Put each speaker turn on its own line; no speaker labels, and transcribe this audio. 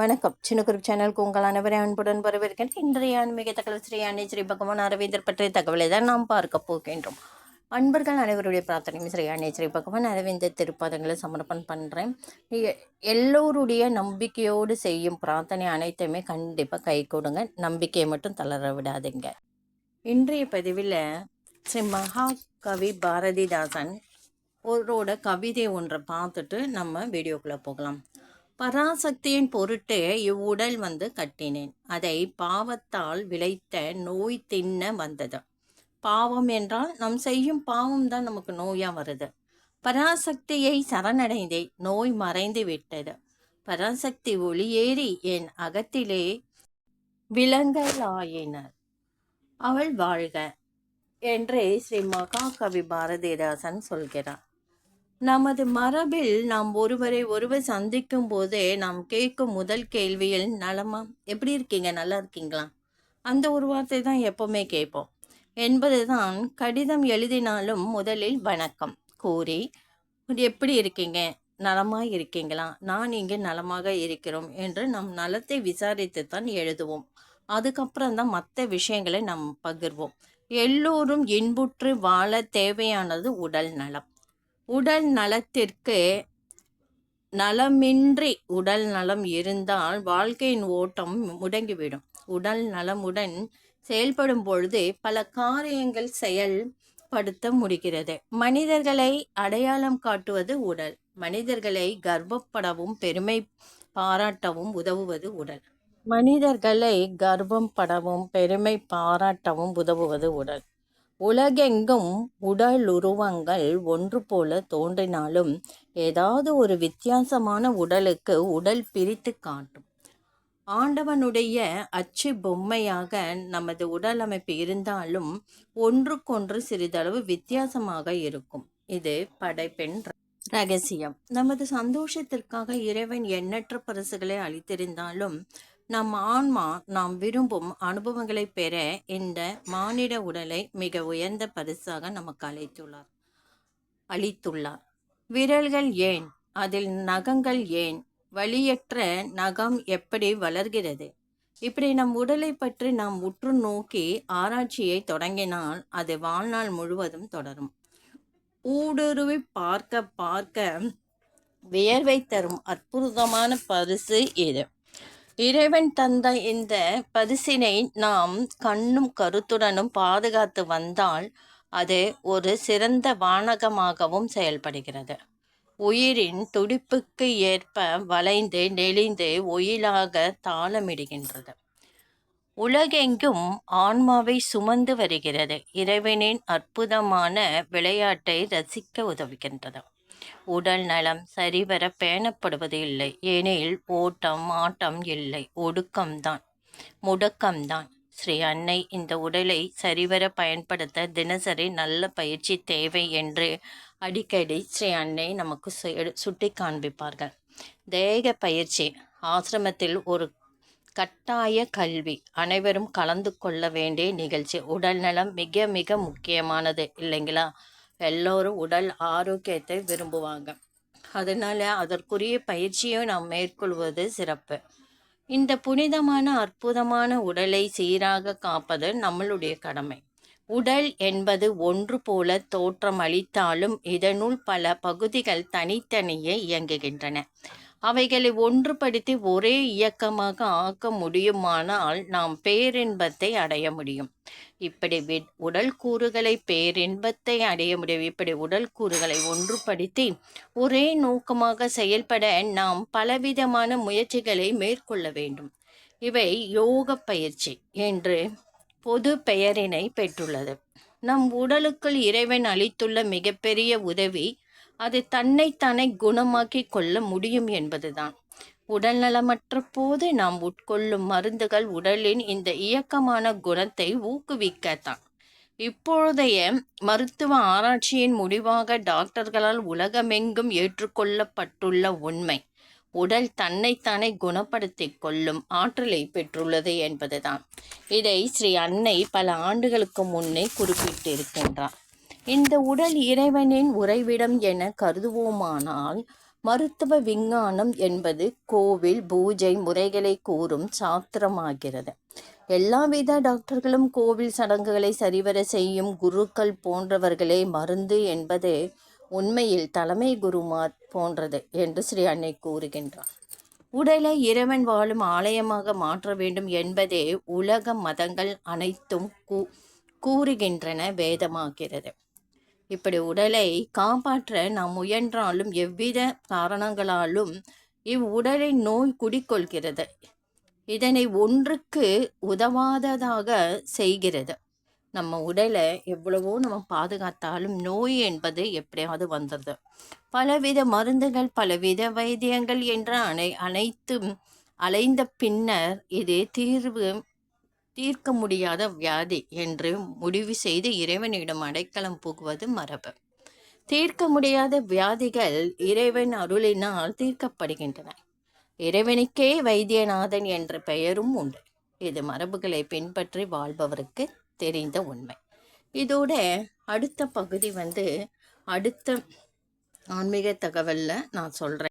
வணக்கம். சின்ன குறிப்பு சேனலுக்கு உங்கள் அனைவரை அன்புடன் வரவேற்கிறேன். இன்றைய ஆன்மீக தகவல் ஸ்ரீ அன்னை ஸ்ரீ பகவான் அரவிந்தர் பற்றிய தகவலை தான் நாம் பார்க்க போகின்றோம். அன்பர்கள் அனைவருடைய பிரார்த்தனையும் ஸ்ரீ அன்னை ஸ்ரீ பகவான் அரவிந்த திருப்பதங்களை சமர்ப்பணம் பண்ணுறேன் எல்லோருடைய நம்பிக்கையோடு செய்யும் பிரார்த்தனை அனைத்தையுமே கண்டிப்பாக கை கொடுங்க. நம்பிக்கையை மட்டும் தளர விடாதீங்க. இன்றைய பதிவில் ஸ்ரீ மகாகவி பாரதிதாசன் ஒருவரோட கவிதை ஒன்றை பார்த்துட்டு நம்ம வீடியோக்குள்ளே போகலாம். பராசக்தியின் பொருட்டு இவ்வுடல் வந்து கட்டினேன். அதை பாவத்தால் விளைத்த நோய் தின்ன வந்தது. பாவம் என்றால் நம் செய்யும் பாவம் தான் நமக்கு நோயாக வருது. பராசக்தியை சரணடைந்தே நோய் மறைந்து விட்டது. பராசக்தி ஒளியேறி என் அகத்திலே விலங்கலாயினர். அவள் வாழ்க. என்று ஸ்ரீ மகாகவி பாரதிதாசன் சொல்கிறார். நமது மரபில் நாம் ஒருவரை ஒருவர் சந்திக்கும் போதே நாம் கேட்கும் முதல் கேள்வியில் நலமா? எப்படி இருக்கீங்க? நல்லா இருக்கீங்களா? அந்த ஒரு வார்த்தை தான் எப்போவுமே கேட்போம். என்பதுதான் கடிதம் எழுதினாலும் முதலில் வணக்கம். கூறி எப்படி இருக்கீங்க? நலமாக இருக்கீங்களா? நான் இங்கே நலமாக இருக்கிறோம் என்று நம் நலத்தை விசாரித்து தான் எழுதுவோம். அதுக்கப்புறம் தான் மற்ற விஷயங்களை நாம் பகிர்வோம். எல்லோரும் இன்புற்று வாழ தேவையானது உடல் நலம். உடல் நலத்திற்கு நலமின்றி உடல் நலம் இருந்தால் வாழ்க்கையின் ஓட்டம் முடங்கிவிடும். உடல் நலமுடன் செயல்படும் பொழுது பல காரியங்கள் செயல்படுத்த முடிகிறது. மனிதர்களை அடையாளம் காட்டுவது உடல். மனிதர்களை கர்ப்பப்படவும் பெருமை பாராட்டவும் உதவுவது உடல். மனிதர்களை கர்ப்பம் படவும் பெருமை பாராட்டவும் உதவுவது உடல். உலகெங்கும் உடலுருவங்கள் ஒன்று போல தோன்றினாலும் ஏதாவது ஒரு வித்தியாசமான உடலுக்கு உடல் பிரித்து காட்டும். ஆண்டவனுடைய அச்சு பொம்மையாக நமது உடல் அமைப்பு இருந்தாலும் ஒன்றுக்கொன்று சிறிதளவு வித்தியாசமாக இருக்கும். இது படைப்பெண் ரகசியம். நமது சந்தோஷத்திற்காக இறைவன் எண்ணற்ற பரிசுகளை அளித்திருந்தாலும் நம் ஆன்மா நாம் விரும்பும் அனுபவங்களை பெற இந்த மானிட உடலை மிக உயர்ந்த பரிசாக நமக்கு அழைத்துள்ளார் அளித்துள்ளார். விரல்கள் ஏன்? அதில் நகங்கள் ஏன்? வழியற்ற நகம் எப்படி வளர்கிறது? இப்படி நம் உடலை பற்றி நாம் உற்று நோக்கி ஆராய்ச்சியை தொடங்கினால் அது வாழ்நாள் முழுவதும் தொடரும். ஊடுருவி பார்க்க பார்க்க வியர்வை தரும் அற்புதமான பரிசு இது. இறைவன் தந்த இந்த பரிசினை நாம் கண்ணும் கருத்துடனும் பாதுகாத்து வந்தால் அது ஒரு சிறந்த வானகமாகவும் செயல்படுகிறது. உயிரின் துடிப்புக்கு ஏற்ப வளைந்து நெளிந்து ஒயிலாக தாளமிடுகின்றது. உலகெங்கும் ஆன்மாவை சுமந்து வருகிறது. இறைவனின் அற்புதமான விளையாட்டை ரசிக்க உதவுகின்றது. உடல் நலம் சரிவர பேணப்படுவது இல்லை. ஏனெனில் ஓட்டம் ஆட்டம் இல்லை. ஒடுக்கம்தான். முடக்கம்தான். ஸ்ரீ அன்னை இந்த உடலை சரிவர பயன்படுத்த தினசரி நல்ல பயிற்சி தேவை என்று அடிக்கடி ஸ்ரீ அன்னை நமக்கு சுட்டி காண்பிப்பார்கள் தேக பயிற்சி. ஆசிரமத்தில் ஒரு கட்டாய கல்வி. அனைவரும் கலந்து கொள்ள வேண்டிய நிகழ்ச்சி. உடல் நலம் மிக மிக முக்கியமானது. இல்லைங்களா? எல்லோரும் உடல் ஆரோக்கியத்தை விரும்புவாங்க. அதனால் அதற்குரிய பயிற்சியை நாம் மேற்கொள்வது சிறப்பு. இந்த புனிதமான அற்புதமான உடலை சீராக காப்பது நம்மளுடைய கடமை. உடல் என்பது ஒன்று போல தோற்றம் அளித்தாலும் இதனுள் பல பகுதிகள் தனித்தனியே இயங்குகின்றன. அவைகளை ஒன்றுபடுத்தி ஒரே இயக்கமாக ஆக்க முடியுமானால் நாம் பேரின்பத்தை அடைய முடியும். இப்படி உடல் கூறுகளை பேரின்பத்தை அடைய முடியும். இப்படி உடல் கூறுகளை ஒன்றுபடுத்தி ஒரே நோக்கமாக செயல்பட நாம் பலவிதமான முயற்சிகளை மேற்கொள்ள வேண்டும். இவை யோக பயிற்சி என்று பொது பெயரினை பெற்றுள்ளது. நம் உடலுக்குள் இறைவன் அளித்துள்ள மிகப்பெரிய உதவி அது தன்னைத்தானே குணமாக்கி கொள்ள முடியும் என்பதுதான். உடல் நலமற்ற போது நாம் உட்கொள்ளும் மருந்துகள் உடலின் இந்த இயக்கமான குணத்தை ஊக்குவிக்கத்தான். இப்பொழுதைய மருத்துவ ஆராய்ச்சியின் முடிவாக டாக்டர்களால் உலகமெங்கும் ஏற்றுக்கொள்ளப்பட்டுள்ள உண்மை உடல் தன்னைத்தானே குணப்படுத்தி கொள்ளும் ஆற்றலை பெற்றுள்ளது என்பதுதான். இதை ஸ்ரீ அன்னை பல ஆண்டுகளுக்கு முன்னே குறிப்பிட்டிருக்கின்றார். இந்த உடல் இறைவனின் உறைவிடம் என கருதுவோமானால் மருத்துவ விஞ்ஞானம் என்பது கோவில் பூஜை முறைகளை கூறும் சாத்திரமாகிறது. எல்லாவித டாக்டர்களும் கோவில் சடங்குகளை சரிவர செய்யும் குருக்கள் போன்றவர்களே மருந்து என்பது உண்மையில் தலைமை குருமார் போன்றது என்று ஸ்ரீ அன்னை கூறுகின்றார். உடலை இறைவன் வாழும் ஆலயமாக மாற்ற வேண்டும் என்பதே உலக மதங்கள் அனைத்தும் கூ கூறுகின்றன வேதமாகிறது. இப்படி உடலை காப்பாற்ற நாம் முயன்றாலும் எவ்வித காரணங்களாலும் இவ்வுடலை நோய் குடிக்கொள்கிறது. இதனை ஒன்றுக்கு உதவாததாக செய்கிறது. நம்ம உடலை எவ்வளவோ நம்ம பாதுகாத்தாலும் நோய் என்பது எப்படியாவது வந்துடுது. பலவித மருந்துகள் பலவித வைத்தியங்கள் என்ற அனை அனைத்தும் அலைந்த பின்னர் இது தீர்வு தீர்க்க முடியாத வியாதி என்று முடிவு செய்து இறைவனிடம் அடைக்கலம் புகுவது மரபு. தீர்க்க முடியாத வியாதிகள் இறைவன் அருளினால் தீர்க்கப்படுகின்றன. இறைவனுக்கே வைத்தியநாதன் என்ற பெயரும் உண்டு. இது மரபுகளை பின்பற்றி வாழ்பவருக்கு தெரிந்த உண்மை. இதோட அடுத்த பகுதி வந்து அடுத்த ஆன்மீக தகவலில் நான் சொல்கிறேன்